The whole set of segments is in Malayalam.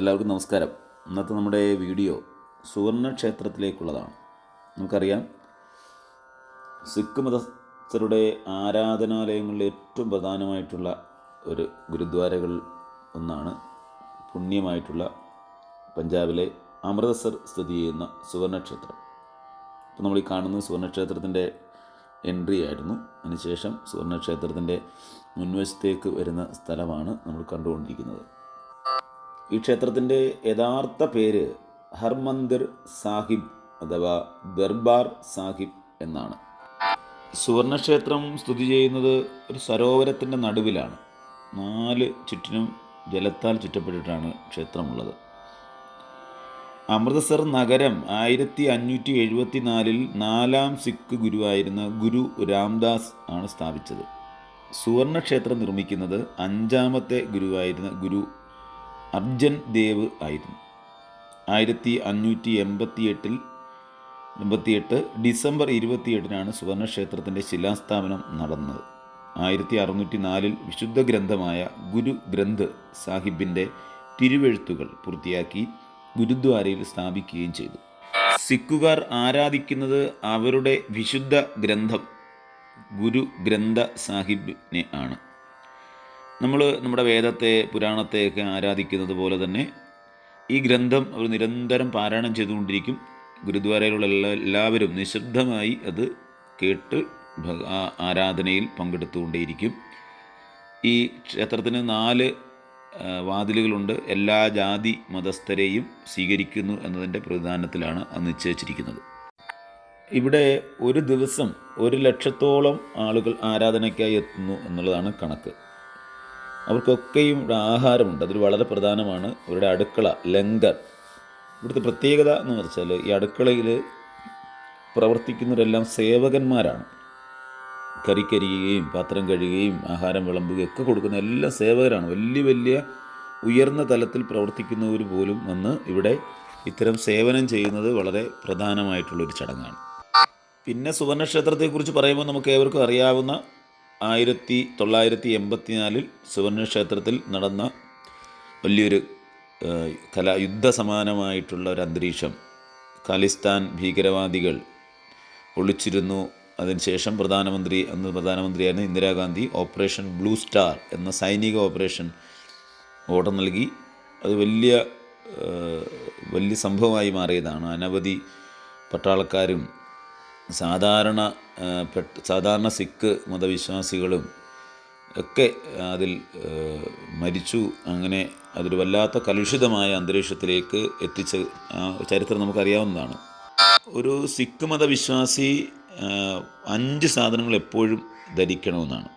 എല്ലാവർക്കും നമസ്കാരം. ഇന്നത്തെ നമ്മുടെ വീഡിയോ സുവർണ ക്ഷേത്രത്തിലേക്കുള്ളതാണ് നമുക്കറിയാം സിഖ് മതസ്ഥരുടെ ആരാധനാലയങ്ങളിൽ ഏറ്റവും പ്രധാനമായിട്ടുള്ള ഒരു ഗുരുദ്വാരകൾ ഒന്നാണ് പുണ്യമായിട്ടുള്ള പഞ്ചാബിലെ അമൃതസർ സ്ഥിതി ചെയ്യുന്ന സുവർണക്ഷേത്രം. ഇപ്പോൾ നമ്മൾ ഈ കാണുന്നത് സുവർണക്ഷേത്രത്തിന്റെ എൻട്രി ആയിരുന്നു. അതിനുശേഷം സുവർണക്ഷേത്രത്തിന്റെ മുൻവശത്തേക്ക് വരുന്ന സ്ഥലമാണ് നമ്മൾ കണ്ടുകൊണ്ടിരിക്കുന്നത്. ഈ ക്ഷേത്രത്തിന്റെ യഥാർത്ഥ പേര് ഹർമന്ദിർ സാഹിബ് അഥവാ ദർബാർ സാഹിബ് എന്നാണ്. സുവർണക്ഷേത്രം സ്ഥിതി ചെയ്യുന്നത് ഒരു സരോവരത്തിന്റെ നടുവിലാണ്. നാല് ചുറ്റിനും ജലത്താൽ ചുറ്റപ്പെട്ടിട്ടാണ് ക്ഷേത്രമുള്ളത്. അമൃതസർ നഗരം ആയിരത്തി അഞ്ഞൂറ്റി എഴുപത്തി നാലിൽ നാലാം സിഖ് ഗുരുവായിരുന്ന ഗുരു രാംദാസ് ആണ് സ്ഥാപിച്ചത്. സുവർണക്ഷേത്രം നിർമ്മിക്കുന്നത് അഞ്ചാമത്തെ ഗുരുവായിരുന്ന ഗുരു അർജൻ ദേവ് ആയിരുന്നു. ആയിരത്തി അഞ്ഞൂറ്റി എൺപത്തി എട്ടിൽ എൺപത്തിയെട്ട് ഡിസംബർ ഇരുപത്തിയെട്ടിനാണ് സുവർണക്ഷേത്രത്തിന്റെ ശിലാസ്ഥാപനം നടന്നത്. ആയിരത്തി അറുന്നൂറ്റി നാലിൽ വിശുദ്ധ ഗ്രന്ഥമായ ഗുരു ഗ്രന്ഥ് സാഹിബിന്റെ തിരുവെഴുത്തുകൾ പൂർത്തിയാക്കി ഗുരുദ്വാരയിൽ സ്ഥാപിക്കുകയും ചെയ്തു. സിഖുകാർ ആരാധിക്കുന്നത് അവരുടെ വിശുദ്ധ ഗ്രന്ഥം ഗുരു ഗ്രന്ഥ സാഹിബിനെ ആണ്. നമ്മൾ നമ്മുടെ വേദത്തെ പുരാണത്തെയൊക്കെ ആരാധിക്കുന്നത് പോലെ തന്നെ ഈ ഗ്രന്ഥം അവർ നിരന്തരം പാരായണം ചെയ്തുകൊണ്ടിരിക്കും. ഗുരുദ്വാരയിലുള്ള എല്ലാ എല്ലാവരും നിശബ്ദമായി അത് കേട്ട് ആരാധനയിൽ പങ്കെടുത്തുകൊണ്ടേയിരിക്കും. ഈ ക്ഷേത്രത്തിന് നാല് വാതിലുകളുണ്ട്. എല്ലാ ജാതി മതസ്ഥരെയും സ്വീകരിക്കുന്നു എന്നതിന്റെ പ്രധാനത്തിലാണ് അത് നിശ്ചയിച്ചിരിക്കുന്നത്. ഇവിടെ ഒരു ദിവസം ഒരു ലക്ഷത്തോളം ആളുകൾ ആരാധനയ്ക്കായി എത്തുന്നു എന്നുള്ളതാണ് കണക്ക്. അവർക്കൊക്കെയും ഇവിടെ ആഹാരമുണ്ട്. അതൊരു വളരെ പ്രധാനമാണ്. ഇവരുടെ അടുക്കള ലങ്കർ ഇവിടുത്തെ പ്രത്യേകത എന്ന് വെച്ചാൽ ഈ അടുക്കളയിൽ പ്രവർത്തിക്കുന്നവരെല്ലാം സേവകന്മാരാണ്. കറിക്കരിയുകയും പാത്രം കഴുകുകയും ആഹാരം വിളമ്പുകയും ഒക്കെ കൊടുക്കുന്ന എല്ലാ സേവകരാണ്. വലിയ വലിയ ഉയർന്ന തലത്തിൽ പ്രവർത്തിക്കുന്നവർ പോലും വന്ന് ഇവിടെ ഇത്തരം സേവനം ചെയ്യുന്നത് വളരെ പ്രധാനമായിട്ടുള്ളൊരു ചടങ്ങാണ്. പിന്നെ സുവർണക്ഷേത്രത്തെക്കുറിച്ച് പറയുമ്പോൾ നമുക്ക് ഏവർക്കും അറിയാവുന്ന ആയിരത്തി തൊള്ളായിരത്തി എൺപത്തിനാലിൽ സുവർണക്ഷേത്രത്തിൽ നടന്ന വലിയൊരു കലാ യുദ്ധസമാനമായിട്ടുള്ള ഒരു അന്തരീക്ഷം. ഖാലിസ്ഥാൻ ഭീകരവാദികൾ ഒളിച്ചിരുന്നു. അതിനുശേഷം പ്രധാനമന്ത്രി അന്ന് പ്രധാനമന്ത്രിയായിരുന്ന ഇന്ദിരാഗാന്ധി ഓപ്പറേഷൻ ബ്ലൂ സ്റ്റാർ എന്ന സൈനിക ഓപ്പറേഷൻ ഓർഡർ നൽകി. അത് വലിയ വലിയ സംഭവമായി മാറിയതാണ്. അനവധി പട്ടാളക്കാരും സാധാരണ സാധാരണ സിഖ് മതവിശ്വാസികളും ഒക്കെ അതിൽ മരിച്ചു. അങ്ങനെ അതൊരു വല്ലാത്ത കലുഷിതമായ അന്തരീക്ഷത്തിലേക്ക് എത്തിച്ച ആ ചരിത്രം നമുക്കറിയാവുന്നതാണ്. ഒരു സിഖ് മതവിശ്വാസി അഞ്ച് സാധനങ്ങൾ എപ്പോഴും ധരിക്കണമെന്നാണ്.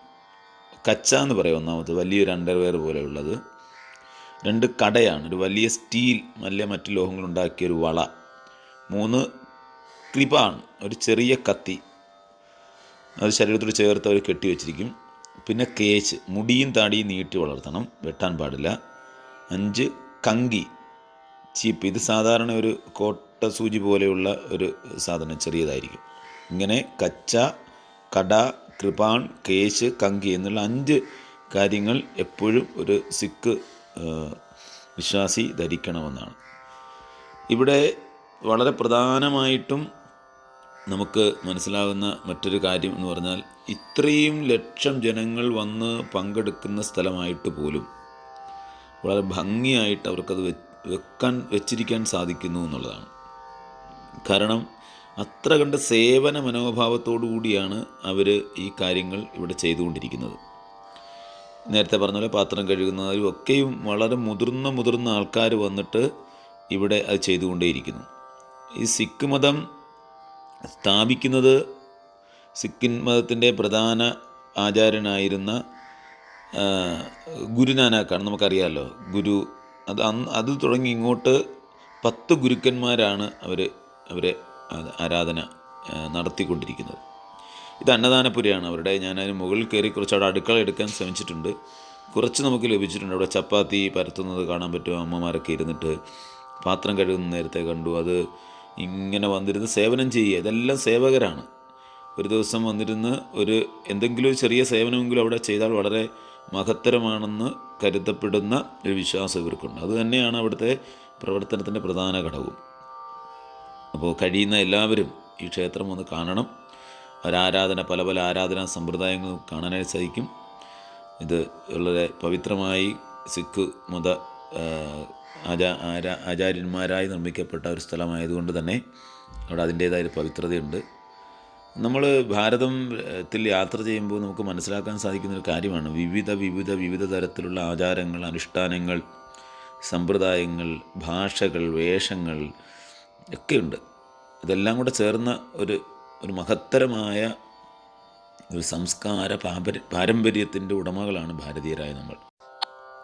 കച്ച എന്ന് പറയും ഒന്നാമത് വലിയൊരു അണ്ടർവെയർ പോലെയുള്ളത്. രണ്ട് കടയാണ് ഒരു വലിയ സ്റ്റീൽ വലിയ മറ്റു ലോഹങ്ങളുണ്ടാക്കിയൊരു വള. മൂന്ന് കൃപാൺ ഒരു ചെറിയ കത്തി. അത് ശരീരത്തോട് ചേർത്ത് അവർ കെട്ടി വെച്ചിരിക്കും. പിന്നെ കേച്ച് മുടിയും താടിയും നീട്ടി വളർത്തണം. വെട്ടാൻ പാടില്ല. അഞ്ച് കങ്കി. ചീപ്പ്. ഇത് സാധാരണ ഒരു കോട്ട സൂചി പോലെയുള്ള ഒരു സാധനം ചെറിയതായിരിക്കും. ഇങ്ങനെ കച്ച കട കൃപാൺ കേശ് കങ്കി എന്നുള്ള അഞ്ച് കാര്യങ്ങൾ എപ്പോഴും ഒരു സിഖ് വിശ്വാസി ധരിക്കണമെന്നാണ്. ഇവിടെ വളരെ പ്രധാനമായിട്ടും നമുക്ക് മനസ്സിലാകുന്ന മറ്റൊരു കാര്യം എന്ന് പറഞ്ഞാൽ ഇത്രയും ലക്ഷം ജനങ്ങൾ വന്ന് പങ്കെടുക്കുന്ന സ്ഥലമായിട്ട് പോലും വളരെ ഭംഗിയായിട്ട് അവർക്കത് വെക്കാൻ വെച്ചിരിക്കാൻ സാധിക്കുന്നു എന്നുള്ളതാണ്. കാരണം അത്ര കണ്ട് സേവന മനോഭാവത്തോടു കൂടിയാണ് അവർ ഈ കാര്യങ്ങൾ ഇവിടെ ചെയ്തുകൊണ്ടിരിക്കുന്നത്. നേരത്തെ പറഞ്ഞ പോലെ പാത്രം കഴുകുന്നവരും ഒക്കെയും വളരെ മുതിർന്ന മുതിർന്ന ആൾക്കാർ വന്നിട്ട് ഇവിടെ അത് ചെയ്തുകൊണ്ടേയിരിക്കുന്നു. ഈ സിഖ് മതം സ്ഥാപിക്കുന്നത് സിക്കിൻ മതത്തിന്റെ പ്രധാന ആചാര്യനായിരുന്ന ഗുരുനാനാക്കാണ്. നമുക്കറിയാമല്ലോ ഗുരു അത് അന്ന് അത് തുടങ്ങി ഇങ്ങോട്ട് പത്ത് ഗുരുക്കന്മാരാണ് അവർ അവരെ ആരാധന നടത്തിക്കൊണ്ടിരിക്കുന്നത്. ഇത് അന്നദാനപുരയാണ്. അവരുടെ ഞാൻ അതിന് മുകളിൽ കയറി കുറച്ച് അവിടെ അടുക്കള എടുക്കാൻ ശ്രമിച്ചിട്ടുണ്ട്. കുറച്ച് നമുക്ക് ലഭിച്ചിട്ടുണ്ട്. അവിടെ ചപ്പാത്തി പരത്തുന്നത് കാണാൻ പറ്റും അമ്മമാരൊക്കെ ഇരുന്നിട്ട് പാത്രം കഴുകുന്ന നേരത്തെ കണ്ടു. അത് ഇങ്ങനെ വന്നിരുന്ന് സേവനം ചെയ്യുക. ഇതെല്ലാം സേവകരാണ്. ഒരു ദിവസം വന്നിരുന്ന് ഒരു എന്തെങ്കിലും ഒരു ചെറിയ സേവനമെങ്കിലും അവിടെ ചെയ്താൽ വളരെ മഹത്തരമാണെന്ന് കരുതപ്പെടുന്ന ഒരു വിശ്വാസം ഇവർക്കുണ്ട്. അതുതന്നെയാണ് അവിടുത്തെ പ്രവർത്തനത്തിന്റെ പ്രധാന ഘടകവും. അപ്പോൾ കഴിയുന്ന എല്ലാവരും ഈ ക്ഷേത്രം ഒന്ന് കാണണം. ഒരാരാധന പല പല ആരാധനാ സമ്പ്രദായങ്ങളും കാണാനായി സാധിക്കും. ഇത് വളരെ പവിത്രമായി സിഖ് മത ആചാ ആരാ ആചാര്യന്മാരായി നിർമ്മിക്കപ്പെട്ട ഒരു സ്ഥലമായതുകൊണ്ട് തന്നെ അവിടെ അതിന്റേതായ പവിത്രതയുണ്ട്. നമ്മൾ ഭാരതത്തിൽ യാത്ര ചെയ്യുമ്പോൾ നമുക്ക് മനസ്സിലാക്കാൻ സാധിക്കുന്ന ഒരു കാര്യമാണ്. വിവിധ വിവിധ വിവിധ തരത്തിലുള്ള ആചാരങ്ങൾ അനുഷ്ഠാനങ്ങൾ സമ്പ്രദായങ്ങൾ ഭാഷകൾ വേഷങ്ങൾ ഒക്കെയുണ്ട്. ഇതെല്ലാം കൂടെ ചേർന്ന ഒരു ഒരു മഹത്തരമായ ഒരു സംസ്കാര പാരമ്പര്യത്തിന്റെ ഉടമകളാണ് ഭാരതീയരായ നമ്മൾ.